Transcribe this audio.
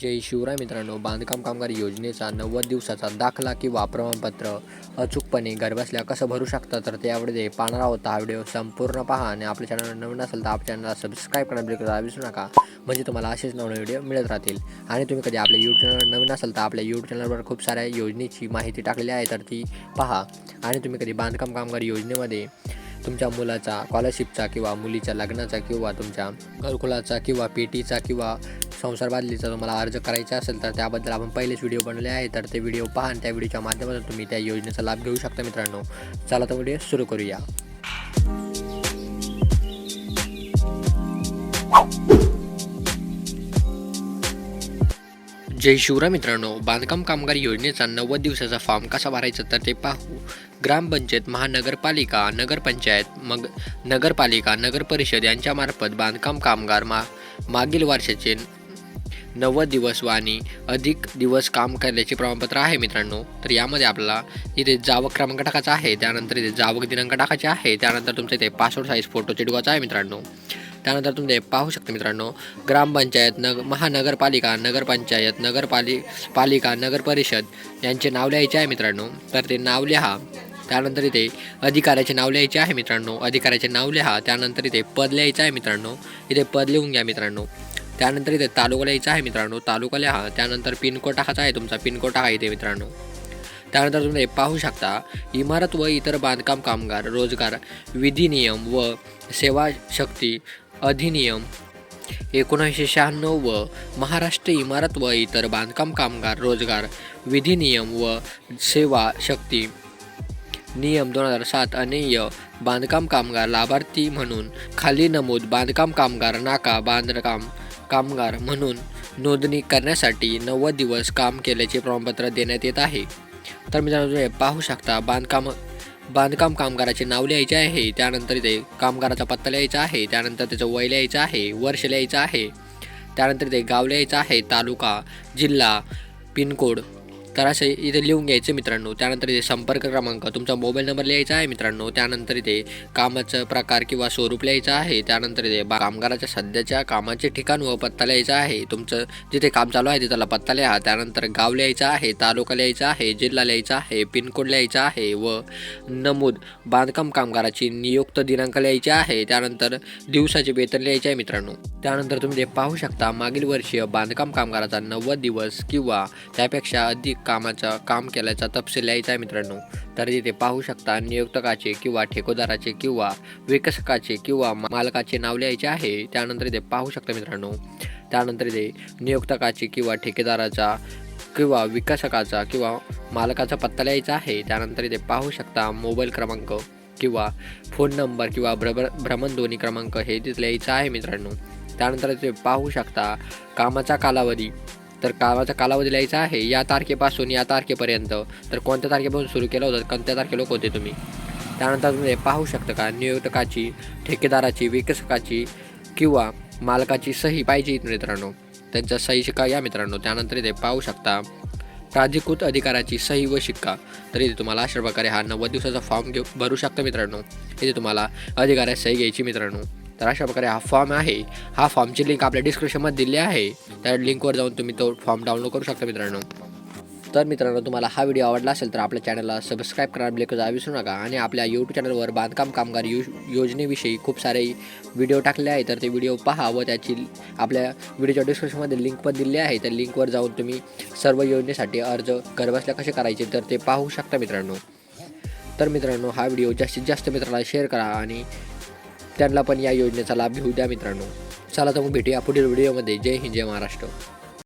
जय शिवराय मित्रांनो. बांधकाम कामगार योजनेचा नव्वद दिवसाचा दाखला किंवा प्रमाणपत्र. अचूकपणे घरबसल्या कसं भरू शकता? तर त्यामध्ये पाहणार आहोत. हा व्हिडिओ संपूर्ण पहा आणि आपल्या चॅनल नवीन असेल तर आपल्या चॅनलला सबस्क्राईब करा. विसरू नका. म्हणजे तुम्हाला असेच नवीन व्हिडिओ मिळत राहतील. आणि तुम्ही कधी आपल्या यूट्यूब चॅनल नवीन असेल तर आपल्या यूट्यूब चॅनलवर खूप साऱ्या योजनेची माहिती टाकलेली आहे तर ती पहा. आणि तुम्ही कधी बांधकाम कामगार योजनेमध्ये तुमच्या मुलाचा स्कॉलरशिपचा किंवा मुलीच्या लग्नाचा किंवा तुमच्या घरकुलाचा किंवा पेटीचा किंवा संसार बादलीचा तुम्हाला अर्ज करायचा असेल तर त्याबद्दल आपण पहिलेच व्हिडिओ बनवले आहे. तर ते व्हिडिओ पहा आणि त्या व्हिडिओच्या माध्यमातून तुम्ही त्या योजनेचा लाभ घेऊ शकता मित्रांनो. चला तर व्हिडिओ सुरू करूया. जय शिवराय मित्रांनो. बांधकाम कामगार योजनेचा नव्वद दिवसाचा फॉर्म कसा भरायचा तर ते पाहू. ग्रामपंचायत महानगरपालिका नगरपंचायत मग नगरपालिका नगरपरिषद यांच्यामार्फत बांधकाम कामगार मा मागील वर्षाचे नव्वद दिवस व आणि अधिक दिवस काम केल्याचे प्रमाणपत्र आहे मित्रांनो. तर यामध्ये आपला इथे जावक क्रमांक टाकायचा आहे त्यानंतर इथे जावक दिनांक टाकायचे आहे त्यानंतर तुमचा इथे पासपोर्ट साईज फोटो चिटकवायचा आहे मित्रांनो. त्यानंतर तुम्ही पाहू शकता मित्रांनो ग्रामपंचायत नग महानगरपालिका नगरपंचायत नगरपालि पालिका नगरपरिषद यांचे नाव लिहायचे आहे मित्रांनो. तर ते नाव लिहा त्यानंतर इथे अधिकाऱ्याचे नाव लिहायचे आहे मित्रांनो. अधिकाऱ्याचे नाव लिहा त्यानंतर इथे पद लिहायचं आहे मित्रांनो. इथे पद लिहून घ्या मित्रांनो. त्यानंतर इथे तालुका लिहायचा आहे मित्रांनो. तालुका लिहा त्यानंतर पिनकोड टाकायचा आहे तुमचा. पिनकोड टाका इथे मित्रांनो. त्यानंतर तुम्ही पाहू शकता इमारत व इतर बांधकाम कामगार रोजगार विधी नियम व सेवा शक्ती अधिनियम. एकोणीसशे शहाण्णव व महाराष्ट्र इमारत व इतर बांधकाम कामगार रोजगार विधी नियम व सेवा शक्ती. नियम दोन हजार सात अनेय बांधकाम कामगार लाभार्थी म्हणून खाली नमूद बांधकाम कामगार नाका बांधकाम कामगार म्हणून नोंदणी करण्यासाठी नव्वद दिवस काम केल्याचे प्रमाणपत्र देण्यात येत आहे. तर मित्रांनो पाहू शकता बांधकाम बांधकाम कामगाराचे नाव लिहायचे आहे त्यानंतर इथे कामगाराचा पत्ता लिहायचा आहे त्यानंतर त्याचं वय लिहायचं आहे वर्ष लिहायचं आहे त्यानंतर इथे गाव लिहायचं आहे तालुका जिल्हा पिनकोड. तर असे इथे लिहून घ्यायचे मित्रांनो. त्यानंतर इथे संपर्क क्रमांक तुमचा मोबाईल नंबर लिहायचा आहे मित्रांनो. त्यानंतर इथे कामाचं प्रकार किंवा स्वरूप लिहायचं आहे. त्यानंतर इथे बा- कामगाराच्या सध्याच्या कामाचे ठिकाण व पत्ता लिहायचा आहे. तुमचं जिथे काम चालू आहे तिथला पत्ता लिहा. त्यानंतर गाव लिहायचं आहे तालुका लिहायचा आहे जिल्हा लिहायचा आहे पिनकोड लिहायचा आहे व नमूद बांधकाम कामगाराची नियुक्त दिनांक लिहायचे आहे. त्यानंतर दिवसाचे वेतन लिहायचे आहे मित्रांनो. त्यानंतर तुम्ही ते पाहू शकता मागील वर्षीय बांधकाम कामगाराचा नव्वद दिवस किंवा त्यापेक्षा अधिक कामाचा काम केल्याचा तपशील लिहायचा आहे मित्रांनो. तर तिथे पाहू शकता नियुक्तकाचे किंवा ठेकेदाराचे किंवा विकसकाचे किंवा मालकाचे नाव लिहायचे आहे. त्यानंतर इथे पाहू शकता मित्रांनो. त्यानंतर इथे नियुक्तकाचे किंवा ठेकेदाराचा किंवा विकसकाचा किंवा मालकाचा पत्ता लिहायचा आहे. त्यानंतर इथे पाहू शकता मोबाईल क्रमांक किंवा फोन नंबर किंवा भ्रम भ्रमणध्वनी क्रमांक हे तिथे लिहायचं आहे मित्रांनो. त्यानंतर ते पाहू शकता कामाचा कालावधी तर कामाचा कालावधी लिहायचा आहे. या तारखेपासून या तारखेपर्यंत. तर कोणत्या तारखेपासून सुरू केलं होतं? कोणत्या तारखे लोक होते तुम्ही? त्यानंतर तुम्ही पाहू शकता का? नियोजकाची ठेकेदाराची विकसकाची किंवा मालकाची सही पाहिजे मित्रांनो. त्यांच्या सही शिक्का या मित्रांनो. त्यानंतर इथे पाहू शकता प्राधिकृत अधिकाराची सही व शिक्का. तर इथे तुम्हाला अशा प्रकारे हा नव्वद दिवसाचा फॉर्म घेऊ भरू शकता मित्रांनो. इथे तुम्हाला अधिकाऱ्या सही घ्यायची मित्रांनो. तर अशा प्रकारे हा फॉर्म आहे. हा फॉर्मची लिंक आपल्या डिस्क्रिप्शनमध्ये दिली आहे. त्या लिंकवर जाऊन तुम्ही तो फॉर्म डाउनलोड करू शकता मित्रांनो. तर मित्रांनो तुम्हाला हा व्हिडिओ आवडला असेल तर आपल्या चॅनलला सबस्क्राईब करा ब्लेक विसरू नका. आणि आपल्या यूट्यूब चॅनलवर बांधकाम कामगार यो योजनेविषयी खूप सारे व्हिडिओ टाकले आहे तर ते व्हिडिओ पहा व त्याची आपल्या व्हिडिओच्या डिस्क्रिप्शनमध्ये लिंक पण दिली आहे. त्या लिंकवर जाऊन तुम्ही सर्व योजनेसाठी अर्ज घरबसल्या कसे करायचे तर ते पाहू शकता मित्रांनो. तर मित्रांनो हा व्हिडिओ जास्तीत जास्त मित्राला शेअर करा आणि त्यांना पण या योजनेचा लाभ घेऊ द्या मित्रांनो. चला तर मग भेटूया पुढील व्हिडिओमध्ये जय हिंद जय महाराष्ट्र.